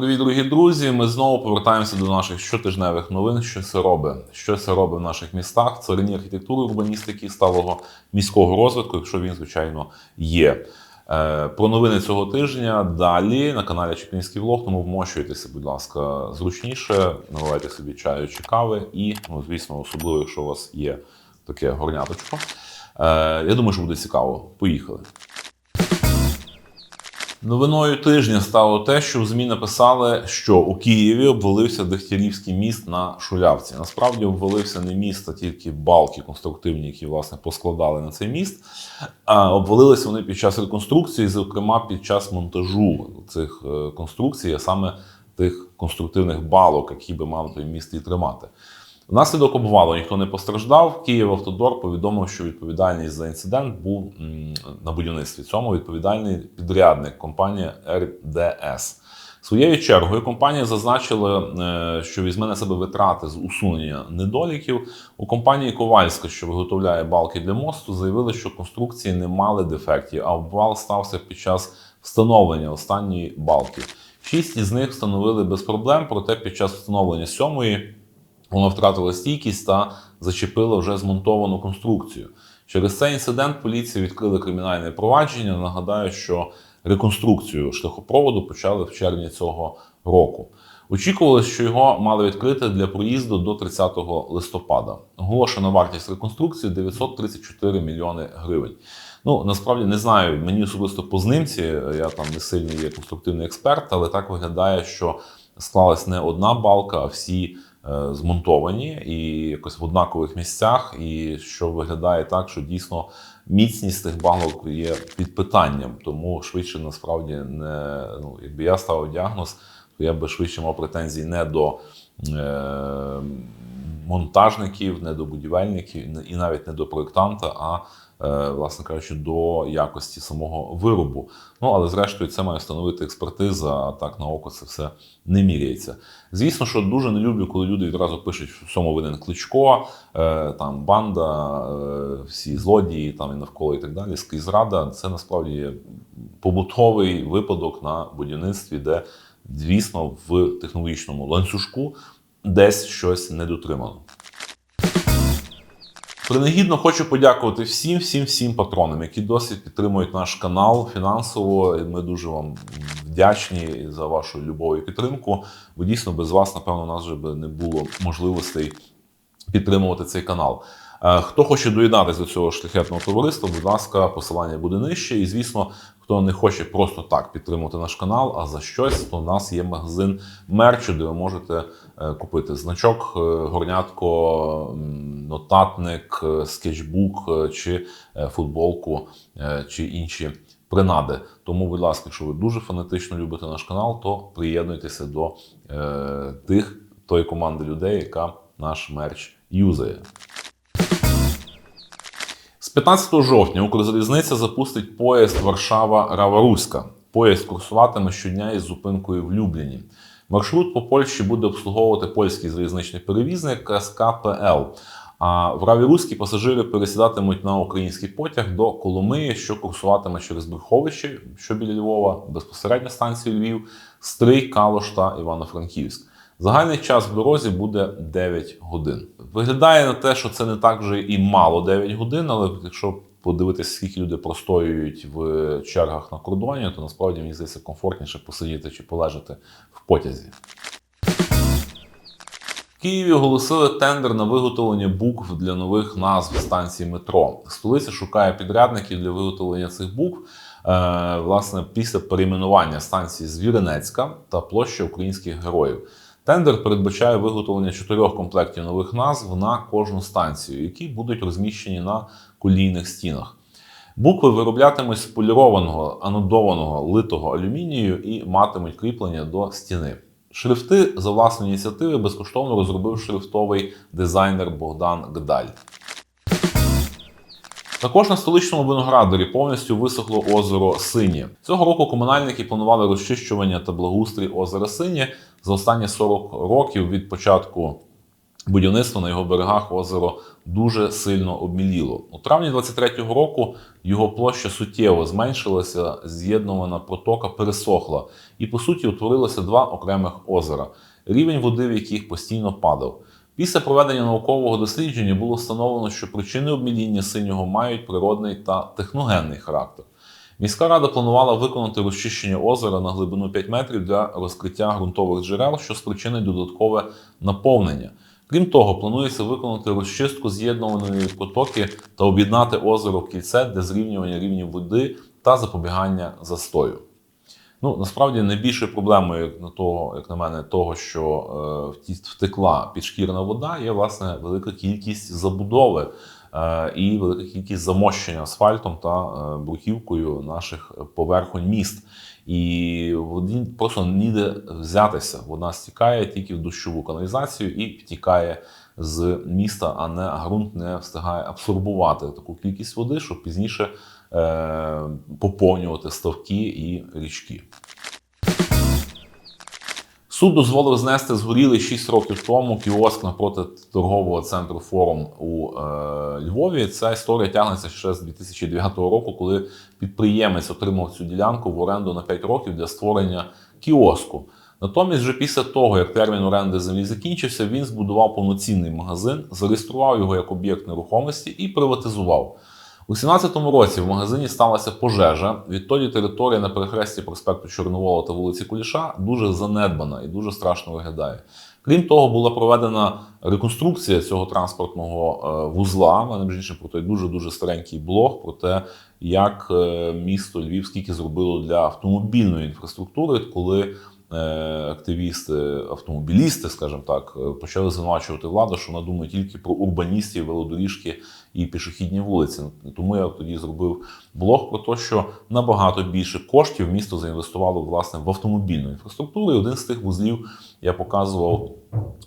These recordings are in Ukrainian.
Привіт, дорогі друзі! Ми знову повертаємося до наших щотижневих новин. Що це робить? Що це робить в наших містах? Царині архітектури, урбаністики, сталого міського розвитку, якщо він, звичайно, є. Е, Про новини цього тижня далі на каналі Чеплінський влог. Тому вмощуйтеся, будь ласка, зручніше, наливайте собі чаю чи кави, і, ну, звісно, особливо, якщо у вас є таке горняточко. Е, Я думаю, що буде цікаво. Поїхали. Новиною тижня стало те, що в ЗМІ написали, що у Києві обвалився Дегтярівський міст на Шулявці. Насправді обвалився не міст, а тільки балки конструктивні, які власне поскладали на цей міст. А обвалилися вони під час реконструкції, зокрема під час монтажу цих е, конструкцій, а саме тих конструктивних балок, які би мав той міст і тримати. Внаслідок обвалу ніхто не постраждав. Київавтодор повідомив, що відповідальність за інцидент був на будівництві. Цьому відповідальний підрядник компанія РДС. Своєю чергою компанія зазначила, е, що візьме на себе витрати з усунення недоліків. У компанії Ковальська, що виготовляє балки для мосту, заявили, що конструкції не мали дефектів, а обвал стався під час встановлення останньої балки. Шість із них встановили без проблем, проте під час встановлення сьомої Воно втратило стійкість та зачепило вже змонтовану конструкцію. Через цей інцидент поліція відкрили кримінальне провадження. Нагадаю, що реконструкцію шляхопроводу почали в червні цього року. Очікувалось, що його мали відкрити для проїзду до 30 листопада. Оголошена вартість реконструкції 934 мільйони гривень. Ну насправді не знаю. Мені особисто по знимці, я там не сильний є конструктивний експерт, але так виглядає, що склалась не одна балка, а всі змонтовані і якось в однакових місцях, і що виглядає так, що дійсно міцність тих балок є під питанням. Тому швидше насправді не ну, якби я ставив діагноз, то я би швидше мав претензії не до. Е- Монтажників, не до будівельників і навіть не до проєктанта, а е, власне кажучи, до якості самого виробу. Ну але зрештою це має встановити експертиза, а так на око це все не міряється. Звісно, що дуже не люблю, коли люди відразу пишуть, що цьому винен кличко, е, там банда, е, всі злодії, там і навколо і так далі. Скрізрада це насправді побутовий випадок на будівництві, де, звісно, в технологічному ланцюжку десь щось не дотримано. Принагідно хочу подякувати всім, всім, всім патронам, які досі підтримують наш канал фінансово. Ми дуже вам вдячні за вашу любов і підтримку. Бо дійсно без вас, напевно, у нас вже би не було можливостей підтримувати цей канал. Е, Хто хоче доєднатися до цього шляхетного товариства, будь ласка, посилання буде нижче. І звісно, хто не хоче просто так підтримувати наш канал, а за щось, то у нас є магазин мерчу, де ви можете купити значок, е, горнятко, нотатник, е, скетчбук е, чи е, футболку е, чи інші принади. Тому, будь ласка, якщо ви дуже фанатично любите наш канал, то приєднуйтеся до е, тих тої команди людей, яка наш мерч юзає. З 15 жовтня Укрзалізниця запустить поїзд Варшава-Рава-Руська. Поїзд курсуватиме щодня із зупинкою в Любліні. Маршрут по Польщі буде обслуговувати польський залізничний перевізник СКПЛ. А в Раві Руській пасажири пересідатимуть на український потяг до Коломиї, що курсуватиме через Брюховище, що біля Львова, безпосередньо станцію Львів, Стрий, Калош та Івано-Франківськ. Загальний час в дорозі буде 9 годин. Виглядає на те, що це не так вже і мало 9 годин, але якщо подивитися, скільки люди простоюють в чергах на кордоні, то насправді мені здається комфортніше посидіти чи полежати в потязі. В Києві оголосили тендер на виготовлення букв для нових назв станцій метро. Столиця шукає підрядників для виготовлення цих букв. е, Власне, після перейменування станції Звіринецька та площа українських героїв. Тендер передбачає виготовлення чотирьох комплектів нових назв на кожну станцію, які будуть розміщені на колійних стінах. Букви вироблятимуть з полірованого, анодованого литого алюмінію і матимуть кріплення до стіни. Шрифти за власної ініціативи безкоштовно розробив шрифтовий дизайнер Богдан Гдаль. Також на столичному виноградарі повністю висохло озеро Синє. Цього року комунальники планували розчищування та благоустрій озера Синє за останні 40 років від початку будівництва на його берегах озеро дуже сильно обміліло. У травні 23-го року його площа суттєво зменшилася, з'єднувана протока пересохла, і по суті утворилося два окремих озера, рівень води в яких постійно падав. Після проведення наукового дослідження було встановлено, що причини обміління синього мають природний та техногенний характер. Міська рада планувала виконати розчищення озера на глибину 5 метрів для розкриття ґрунтових джерел, що спричинить додаткове наповнення. Крім того, планується виконати розчистку з'єднуваної протоки та об'єднати озеро в кільце для зрівнювання рівнів води та запобігання застою. Ну, насправді найбільшою проблемою, як на того, як на мене, того, що е, вті- втекла підшкірна вода, є власне велика кількість забудови е, і велика кількість замощення асфальтом та е, бруківкою наших поверхонь міст. І воді просто ніде взятися. Вона стікає тільки в дощову каналізацію і втікає з міста, а не ґрунт не встигає абсорбувати таку кількість води, щоб пізніше поповнювати ставки і річки. Суд дозволив знести згорілий 6 років тому кіоск напроти торгового центру Форум у е, Львові. Ця історія тягнеться ще з 2009 року, коли підприємець отримав цю ділянку в оренду на 5 років для створення кіоску. Натомість, вже після того, як термін оренди землі закінчився, він збудував повноцінний магазин, зареєстрував його як об'єкт нерухомості і приватизував. У 17-му році в магазині сталася пожежа. Відтоді територія на перехресті проспекту Чорновола та вулиці Куліша дуже занедбана і дуже страшно виглядає. Крім того, була проведена реконструкція цього транспортного е, вузла. Мене між про той дуже дуже старенький блог про те, як е, місто Львів скільки зробило для автомобільної інфраструктури, коли активісти, автомобілісти, скажімо так, е, почали звинувачувати владу, що вона думає тільки про урбаністів, велодоріжки і пішохідні вулиці. Тому я тоді зробив блог про те, що набагато більше коштів місто заінвестувало власне в автомобільну інфраструктуру. І один з тих вузлів я показував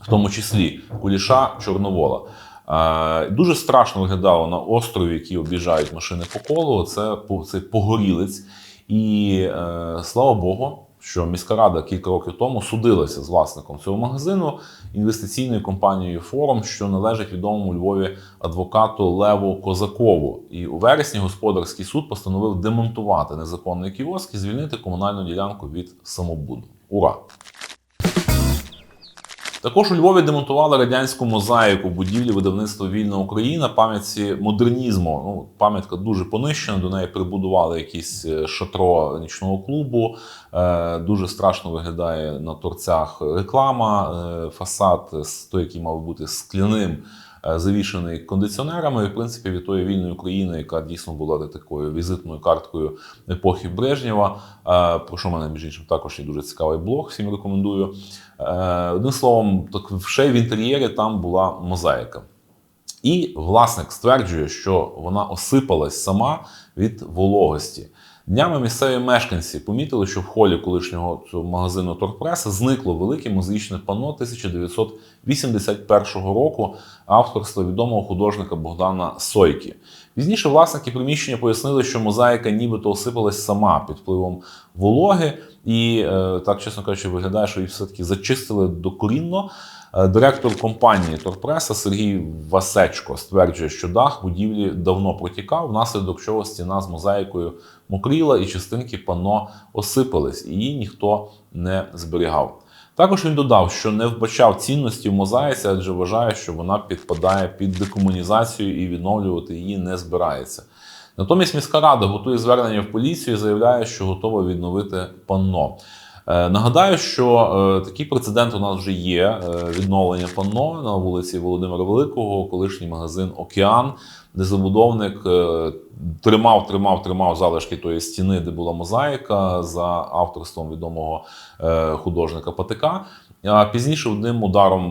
в тому числі Куліша Чорновола. Е, Дуже страшно виглядало на острові, які об'їжджають машини по колу. Це цей погорілець. І е, слава Богу, що міська рада кілька років тому судилася з власником цього магазину інвестиційною компанією Форум, що належить відомому Львові адвокату Леву Козакову. І у вересні господарський суд постановив демонтувати незаконний кіоск і звільнити комунальну ділянку від самобуду. Ура! Також у Львові демонтували радянську мозаїку будівлі видавництва Вільна Україна пам'ятці модернізму. Ну, пам'ятка дуже понищена. До неї прибудували якісь е, шатро нічного клубу. Е, дуже страшно виглядає на торцях реклама. Е, фасад, той, який мав бути скляним, завішений кондиціонерами. В принципі, від тої вільної України, яка дійсно була такою візитною карткою епохи Брежнєва, е, про що в мене між іншим також є дуже цікавий блог. Всім рекомендую. Е, Одним словом, так ще в інтер'єрі там була мозаїка. І власник стверджує, що вона осипалась сама від вологості. Днями місцеві мешканці помітили, що в холі колишнього магазину Торпреса зникло велике музичне панно 1981 року авторства відомого художника Богдана Сойки. Пізніше власники приміщення пояснили, що мозаїка нібито осипалась сама під впливом вологи, і е, так, чесно кажучи, виглядає, що її все-таки зачистили докорінно. Е, Директор компанії Торпреса Сергій Васечко стверджує, що дах будівлі давно протікав, внаслідок чого стіна з мозаїкою мокріла і частинки панно осипались, і її ніхто не зберігав. Також він додав, що не вбачав цінності в мозаїці, адже вважає, що вона підпадає під декомунізацію і відновлювати її не збирається. Натомість міська рада готує звернення в поліцію і заявляє, що готова відновити панно. Е, Нагадаю, що е, такий прецедент у нас вже є е, відновлення панно на вулиці Володимира Великого, колишній магазин Океан, де забудовник тримав, тримав, тримав залишки тої стіни, де була мозаїка за авторством відомого художника Патика. А пізніше одним ударом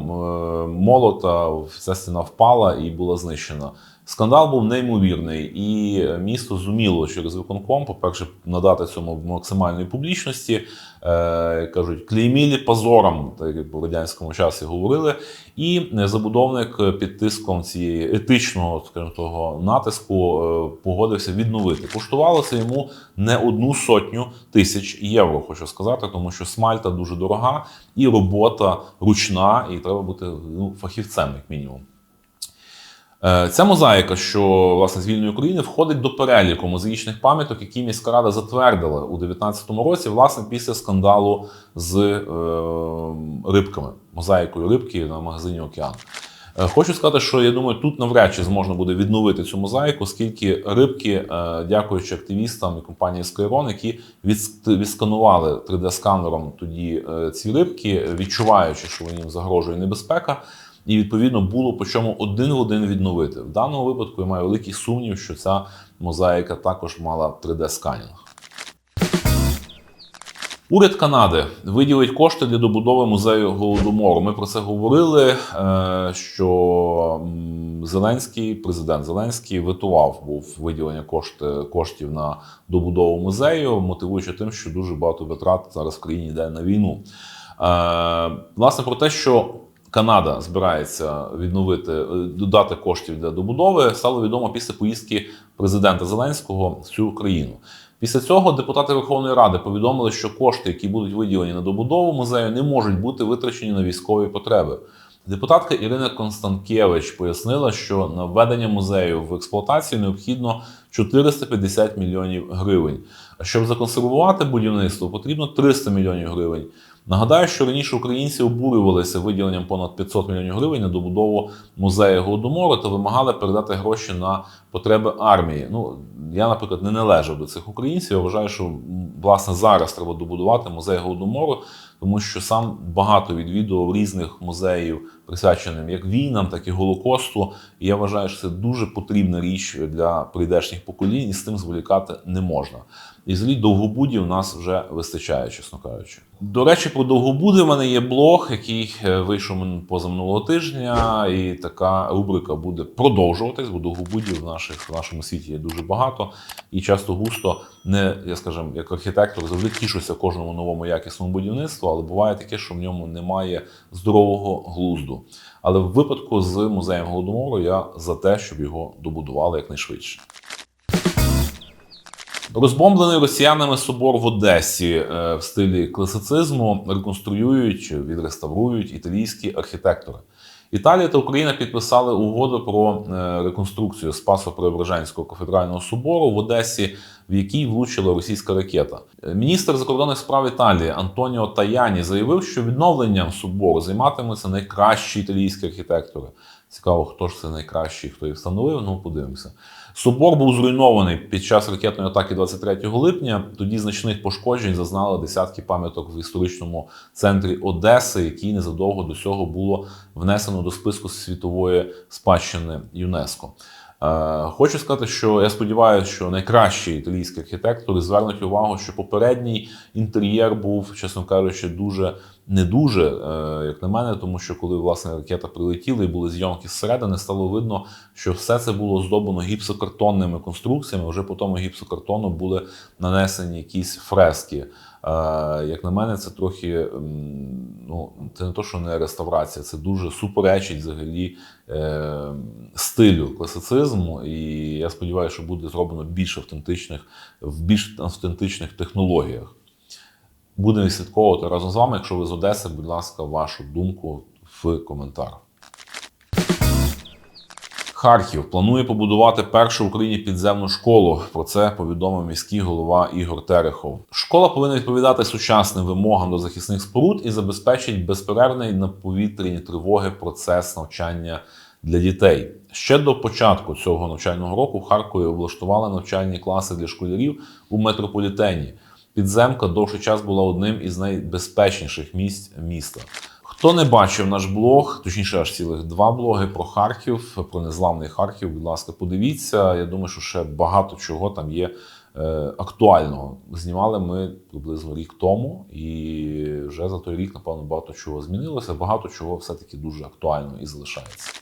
молота ця стіна впала і була знищена. Скандал був неймовірний, і місто зуміло через виконком, по-перше, надати цьому максимальної публічності. Е, кажуть, клеймілі позором, так як в радянському часі говорили. І забудовник під тиском цієї етичного скажімо, того натиску е, погодився відновити. Коштувало це йому не одну сотню тисяч євро, хочу сказати, тому що смальта дуже дорога і робота ручна, і треба бути ну, фахівцем, як мінімум. Е, Ця мозаїка, що власне з вільної України, входить до переліку мозаїчних пам'яток, які міська рада затвердила у 2019 році, власне, після скандалу з е, рибками, мозаїкою рибки на магазині Океан. Е, Хочу сказати, що я думаю, тут навряд чи зможна буде відновити цю мозаїку, оскільки рибки, е, дякуючи активістам і компанії Skyron, які відсканували 3D-сканером тоді ці рибки, відчуваючи, що їм загрожує небезпека, і відповідно було по чому один в один відновити. В даному випадку я маю великий сумнів, що ця мозаїка також мала 3D-сканінг. Уряд Канади виділить кошти для добудови музею голодомору. Ми про це говорили. е, Що Зеленський, президент Зеленський, ветував був виділення кошти, коштів на добудову музею, мотивуючи тим, що дуже багато витрат зараз в країні йде на війну. Е, Власне, про те, що Канада збирається відновити е, додати коштів для добудови, стало відомо після поїздки президента Зеленського в цю країну. Після цього депутати Верховної Ради повідомили, що кошти, які будуть виділені на добудову музею, не можуть бути витрачені на військові потреби. Депутатка Ірина Констанкевич пояснила, що на введення музею в експлуатацію необхідно 450 мільйонів гривень. А щоб законсервувати будівництво, потрібно 300 мільйонів гривень. Нагадаю, що раніше українці обурювалися виділенням понад 500 мільйонів гривень на добудову музею голодомору та вимагали передати гроші на потреби армії. Ну я, наприклад, не належав до цих українців. Я вважаю, що власне зараз треба добудувати музей голодомору, тому що сам багато відвідував різних музеїв, присвяченим як війнам, так і голокосту. І я вважаю, що це дуже потрібна річ для прийдешніх поколінь, і з тим зволікати не можна. І взагалі довгобудів у нас вже вистачає, чесно кажучи. До речі, про довгобуди в мене є блог, який е, вийшов мин- позаминулого тижня, і така рубрика буде продовжуватись, бо довгобудів в, наших, в нашому світі є дуже багато. І часто густо не, я скажем, як архітектор завжди тішуся кожному новому якісному будівництву, але буває таке, що в ньому немає здорового глузду. Але в випадку з музеєм голодомору я за те, щоб його добудували якнайшвидше. Розбомблений росіянами собор в Одесі е, в стилі класицизму реконструюють, відреставрують італійські архітектори. Італія та Україна підписали угоду про е, реконструкцію Спасо-Преображенського кафедрального собору в Одесі, в якій влучила російська ракета. Е, Міністр закордонних справ Італії Антоніо Таяні заявив, що відновленням собору займатимуться найкращі італійські архітектори. Цікаво, хто ж це найкращий, хто їх встановив. Ну, подивимося. Собор був зруйнований під час ракетної атаки 23 липня. Тоді значних пошкоджень зазнали десятки пам'яток в історичному центрі Одеси, який незадовго до цього було внесено до списку світової спадщини ЮНЕСКО. Е, Хочу сказати, що я сподіваюся, що найкращі італійські архітектори звернуть увагу, що попередній інтер'єр був, чесно кажучи, дуже не дуже, е, як на мене, тому що коли власне ракета прилетіла і були зйомки зсередини, стало видно, що все це було здобано гіпсокартонними конструкціями. Вже по тому гіпсокартону були нанесені якісь фрески. Е, Як на мене, це трохи ну це не то, що не реставрація, це дуже суперечить взагалі е, стилю класицизму. І я сподіваюся, що буде зроблено більш автентичних в більш автентичних технологіях. Будемо відслідковувати разом з вами. Якщо ви з Одеси, будь ласка, вашу думку в коментарах. Харків планує побудувати першу в Україні підземну школу. Про це повідомив міський голова Ігор Терехов. Школа повинна відповідати сучасним вимогам до захисних споруд і забезпечить безперервний на повітряні тривоги процес навчання для дітей. Ще до початку цього навчального року в Харкові облаштували навчальні класи для школярів у метрополітені. Підземка довший час була одним із найбезпечніших місць міста. Хто не бачив наш блог, точніше, аж цілих два блоги про Харків, про незламний Харків, будь ласка, подивіться. Я думаю, що ще багато чого там є е, актуального. Знімали ми приблизно рік тому, і вже за той рік, напевно, багато чого змінилося. Багато чого все-таки дуже актуально і залишається.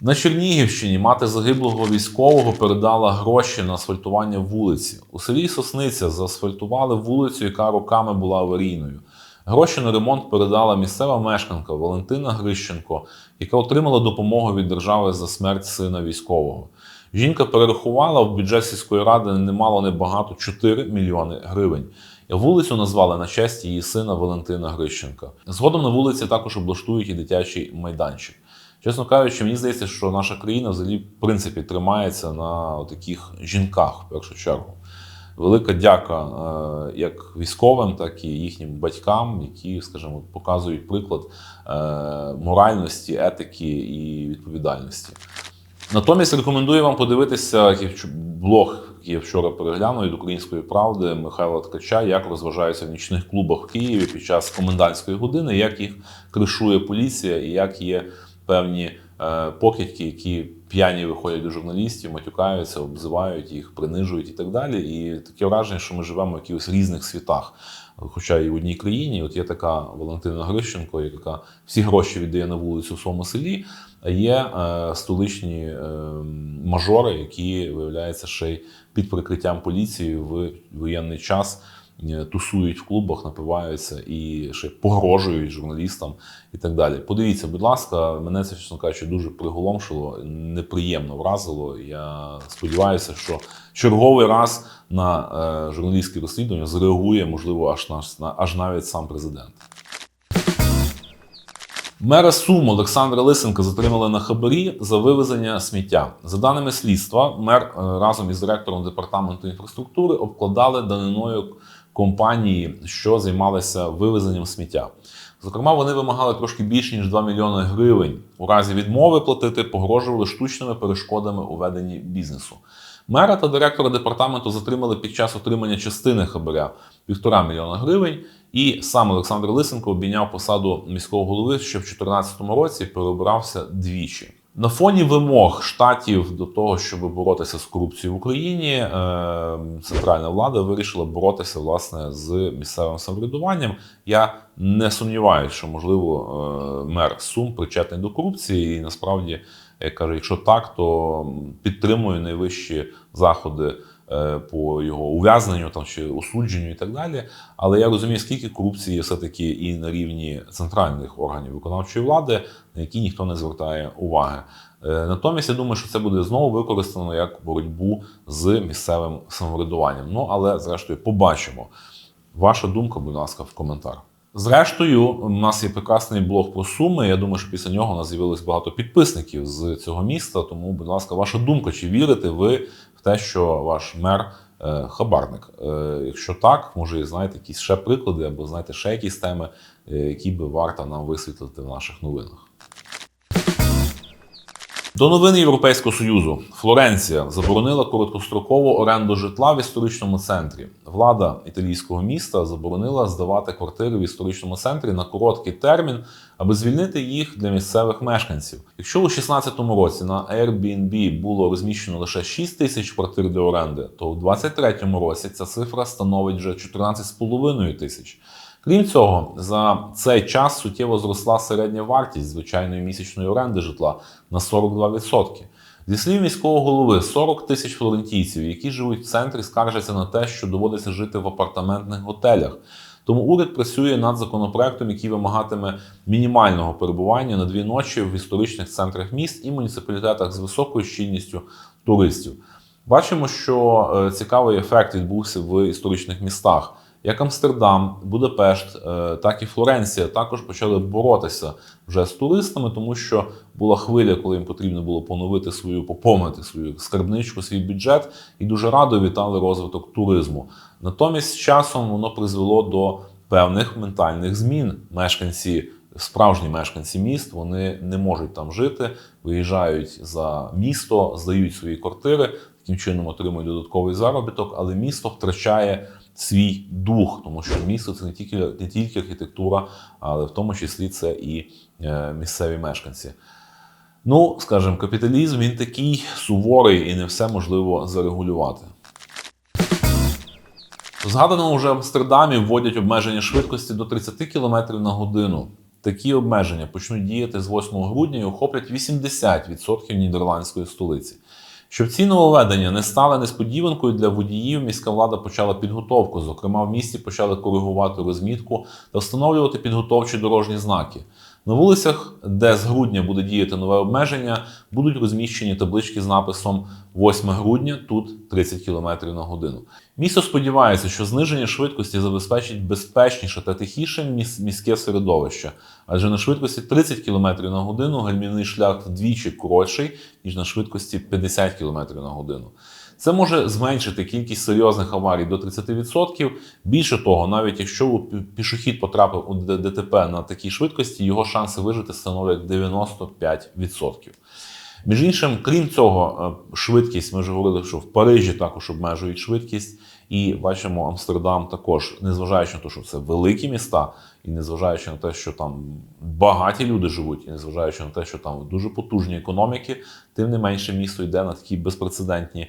На Чернігівщині мати загиблого військового передала гроші на асфальтування вулиці. У селі Сосниця заасфальтували вулицю, яка роками була аварійною. Гроші на ремонт передала місцева мешканка Валентина Грищенко, яка отримала допомогу від держави за смерть сина військового. Жінка перерахувала в бюджет сільської ради немало небагато 4 мільйони гривень. Вулицю назвали на честь її сина Валентина Грищенка. Згодом на вулиці також облаштують і дитячий майданчик. Чесно кажучи, мені здається, що наша країна взагалі в принципі тримається на таких жінках в першу чергу. Велика дяка е, як військовим, так і їхнім батькам, які, скажімо, показують приклад е, моральності, етики і відповідальності. Натомість рекомендую вам подивитися блог, який я вчора переглянув від української правди Михайла Ткача, як розважаються в нічних клубах в Києві під час комендантської години, як їх кришує поліція і як є певні е, покидьки, які п'яні виходять до журналістів, матюкаються, обзивають їх, принижують і так далі. І таке враження, що ми живемо в якихось різних світах. Хоча і в одній країні, от є така Валентина Грищенко, яка всі гроші віддає на вулицю в своєму селі. А є е, столичні е, мажори, які виявляється ще й під прикриттям поліції в воєнний час тусують в клубах, напиваються і ще погрожують журналістам і так далі. Подивіться, будь ласка, мене це чесно кажучи, дуже приголомшило, неприємно вразило. Я сподіваюся, що черговий раз на е, журналістське розслідування зреагує, можливо, аж на аж навіть сам президент. Мера Сум Олександра Лисенка затримали на хабарі за вивезення сміття. За даними слідства, мер е, разом із директором департаменту інфраструктури обкладали даниною компанії, що займалися вивезенням сміття. Зокрема, вони вимагали трошки більше ніж 2 мільйони гривень. У разі відмови платити погрожували штучними перешкодами у веденні бізнесу. Мера та директора департаменту затримали під час отримання частини хабаря півтора мільйона гривень. І сам Олександр Лисенко обійняв посаду міського голови, що в 2014 році переобирався двічі. На фоні вимог штатів до того, щоб боротися з корупцією в Україні, е, центральна влада вирішила боротися власне з місцевим самоврядуванням. Я не сумніваюся, що можливо е, мер Сум причетний до корупції, і насправді я кажу, якщо так, то підтримую найвищі заходи по його ув'язненню там чи осудженню і так далі. Але я розумію, скільки корупції все-таки і на рівні центральних органів виконавчої влади, на які ніхто не звертає уваги. Е, Натомість я думаю, що це буде знову використано як боротьбу з місцевим самоврядуванням. Ну але зрештою побачимо. Ваша думка, будь ласка, в коментар. Зрештою, у нас є прекрасний блог про суми. Я думаю, що після нього у нас з'явилось багато підписників з цього міста. Тому, будь ласка, ваша думка, чи вірите ви в те, що ваш мер е, хабарник? Е, якщо так, може, і знаєте якісь ще приклади, або знаєте ще якісь теми, е, які би варто нам висвітлити в наших новинах. До новин Європейського Союзу Флоренція заборонила короткострокову оренду житла в історичному центрі. Влада італійського міста заборонила здавати квартири в історичному центрі на короткий термін, аби звільнити їх для місцевих мешканців. Якщо у 2016 році на Airbnb було розміщено лише 6 тисяч квартир для оренди, то у 2023 році ця цифра становить вже 14,5 тисяч. Крім цього, за цей час суттєво зросла середня вартість звичайної місячної оренди житла на 42%. Зі слів міського голови, 40 тисяч флорентійців, які живуть в центрі, скаржаться на те, що доводиться жити в апартаментних готелях. Тому уряд працює над законопроектом, який вимагатиме мінімального перебування на дві ночі в історичних центрах міст і муніципалітетах з високою щільністю туристів. Бачимо, що е, цікавий ефект відбувся в історичних містах. Як Амстердам, Будапешт, е, так і Флоренція також почали боротися вже з туристами, тому що була хвиля, коли їм потрібно було поновити свою, поповнити свою скарбничку, свій бюджет, і дуже радо вітали розвиток туризму. Натомість з часом воно призвело до певних ментальних змін. Мешканці, справжні мешканці міст, вони не можуть там жити, виїжджають за місто, здають свої квартири, таким чином отримують додатковий заробіток, але місто втрачає свій дух, тому що місто це не тільки не тільки архітектура, але в тому числі це і е, місцеві мешканці. Ну, скажімо, капіталізм він такий суворий і не все можливо зарегулювати. В згаданому вже Амстердамі вводять обмеження швидкості до 30 км на годину. такі обмеження почнуть діяти з 8 грудня і охоплять 80% нідерландської столиці. Щоб ці нововведення не стали несподіванкою для водіїв, міська влада почала підготовку. Зокрема, в місті почали коригувати розмітку та встановлювати підготовчі дорожні знаки. На вулицях, де з грудня буде діяти нове обмеження, будуть розміщені таблички з написом 8 грудня, тут 30 км на годину. Місто сподівається, що зниження швидкості забезпечить безпечніше та тихіше міс- міське середовище, адже на швидкості 30 км на годину гальмівний шлях вдвічі коротший, ніж на швидкості 50 км на годину. Це може зменшити кількість серйозних аварій до 30%. Більше того, навіть якщо пішохід потрапив у ДТП на такій швидкості, його шанси вижити становлять 95%. Між іншим, крім цього, е, швидкість, ми вже говорили, що в Парижі також обмежують швидкість, і бачимо Амстердам також, незважаючи на те, що це великі міста, і незважаючи на те, що там багаті люди живуть, і незважаючи на те, що там дуже потужні економіки, тим не менше місто йде на такі безпрецедентні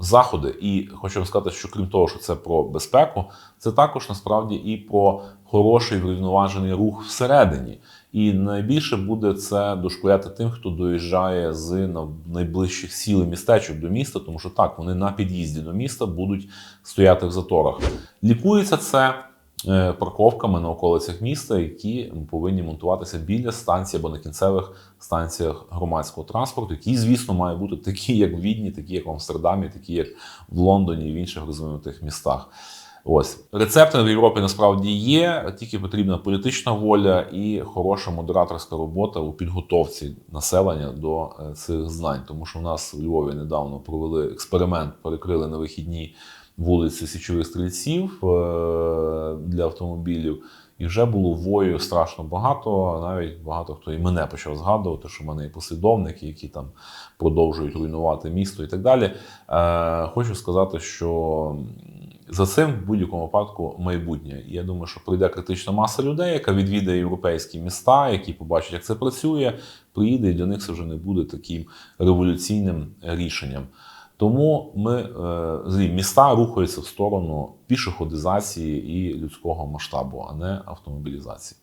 заходи. І хочу вам сказати, що крім того, що це про безпеку, це також насправді і про хороший врівноважений рух всередині. І найбільше буде це дошкуляти тим, хто доїжджає з найближчих сіл і містечок до міста, тому що так, вони на під'їзді до міста будуть стояти в заторах. Лікується це парковками на околицях міста, які повинні монтуватися біля станції або на кінцевих станціях громадського транспорту, які, звісно, мають бути такі, як в Відні, такі, як в Амстердамі, такі, як в Лондоні і в інших розвинутих містах. Ось рецепти в Європі насправді є, тільки потрібна політична воля і хороша модераторська робота у підготовці населення до е, цих знань. Тому що в нас у Львові недавно провели експеримент, перекрили на вихідні вулиці січових стрільців е, для автомобілів. І вже було вою страшно багато. Навіть багато хто і мене почав згадувати, що в мене є послідовники, які там продовжують руйнувати місто і так далі. Е, хочу сказати, що за цим в будь-якому випадку майбутнє. І я думаю, що прийде критична маса людей, яка відвідає європейські міста, які побачать, як це працює, приїде, і для них це вже не буде таким революційним рішенням. Тому ми е, міста рухаються в сторону пішоходизації і людського масштабу, а не автомобілізації.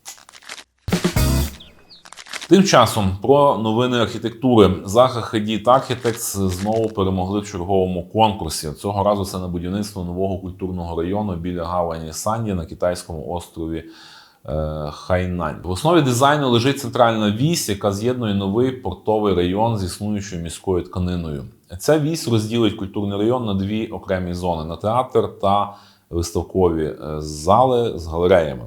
Тим часом про новини архітектури Заха Хедіт Architects знову перемогли в черговому конкурсі. Цього разу це на будівництво нового культурного району біля гавані Санді на китайському острові Хайнань. В основі дизайну лежить центральна вісь, яка з'єднує новий портовий район з існуючою міською тканиною. Ця вісь розділить культурний район на дві окремі зони: на театр та виставкові е, зали з галереями.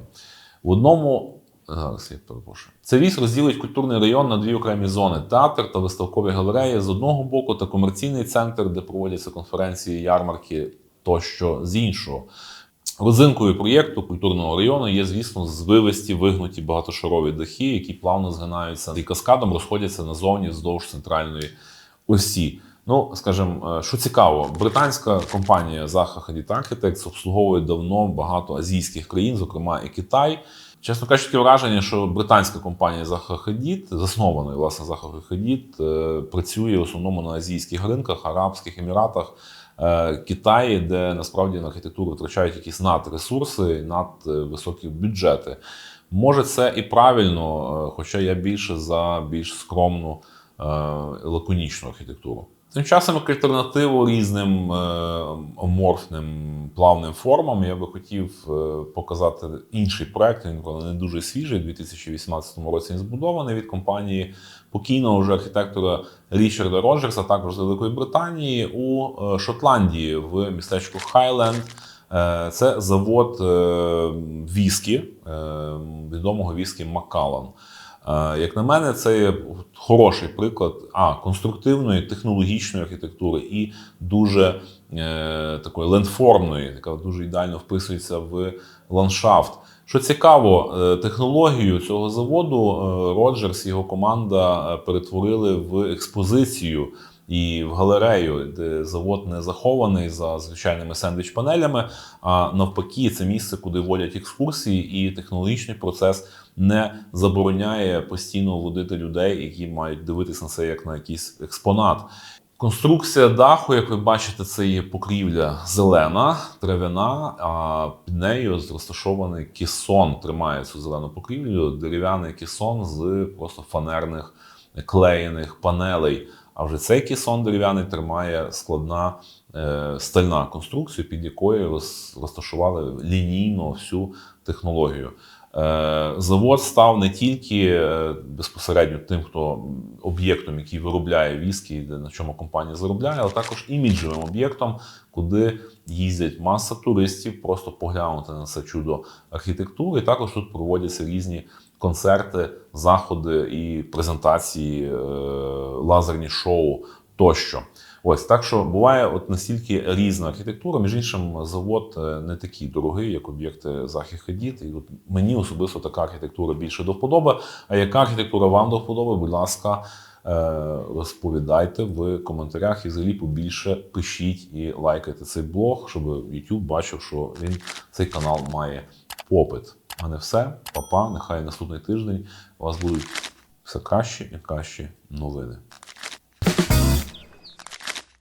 В одному Зараз я перепрошую. Це вісь розділить культурний район на дві окремі зони: театр та виставкові галереї з одного боку, та комерційний центр, де проводяться конференції, ярмарки тощо з іншого. Родзинкою проєкту культурного району є, звісно, звивисті вигнуті багатошарові дахи, які плавно згинаються і каскадом розходяться назовні вздовж центральної осі. Ну, скажімо, е, що цікаво, британська компанія Zaha Hadid Architects обслуговує давно багато азійських країн, зокрема і Китай. Чесно кажучи, таке враження, що британська компанія Zaha Hadid, заснована власне Zaha Hadid, е, працює в основному на азійських ринках, Арабських Еміратах, Китаї, де насправді на архітектуру втрачають якісь надресурси, надвисокі бюджети. Може, це і правильно, е, хоча я більше за більш скромну е, лаконічну архітектуру. Тим часом, як альтернативу різним е, оморфним плавним формам, я би хотів е, показати інший проект. Він не дуже свіжий. У 2018 році він збудований від компанії покійного вже архітектора Річарда Роджерса, також з Великої Британії, у е, Шотландії в містечку Хайленд. Це завод віскі, відомого віскі Маккалан. Е, Як на мене, це є хороший приклад а, конструктивної, технологічної архітектури і дуже е, такої лендформної, яка дуже ідеально вписується в ландшафт. Що цікаво, е, технологію цього заводу е, Роджерс і його команда перетворили в експозицію і в галерею, де завод не захований за звичайними сендвіч-панелями, а навпаки, це місце, куди водять екскурсії, і технологічний процес не забороняє постійно водити людей, які мають дивитися на це як на якийсь експонат. Конструкція даху, як ви бачите, це є покрівля зелена, трав'яна, а під нею розташований кесон, тримає цю зелену покрівлю, дерев'яний кесон з просто фанерних клеєних панелей. А вже цей кесон дерев'яний тримає складна е, стальна конструкція, під якою розташували лінійно всю технологію. Е, Завод став не тільки е, безпосередньо тим, хто об'єктом, який виробляє віскі, на чому компанія заробляє, але також іміджевим об'єктом, куди їздять маса туристів, просто поглянути на це чудо архітектури. І також тут проводяться різні концерти, заходи і презентації, е, лазерні шоу тощо. Ось так що буває от настільки різна архітектура. Між іншим, завод е, не такий дорогий, як об'єкти Захід Ходіт. І от мені особисто така архітектура більше до вподоби. А яка архітектура вам до вподоби? Будь ласка, е, розповідайте в коментарях і взагалі побільше пишіть і лайкайте цей блог, щоб YouTube бачив, що він цей канал має попит. А не все. Папа, нехай наступний тиждень у вас будуть все кращі і кращі новини.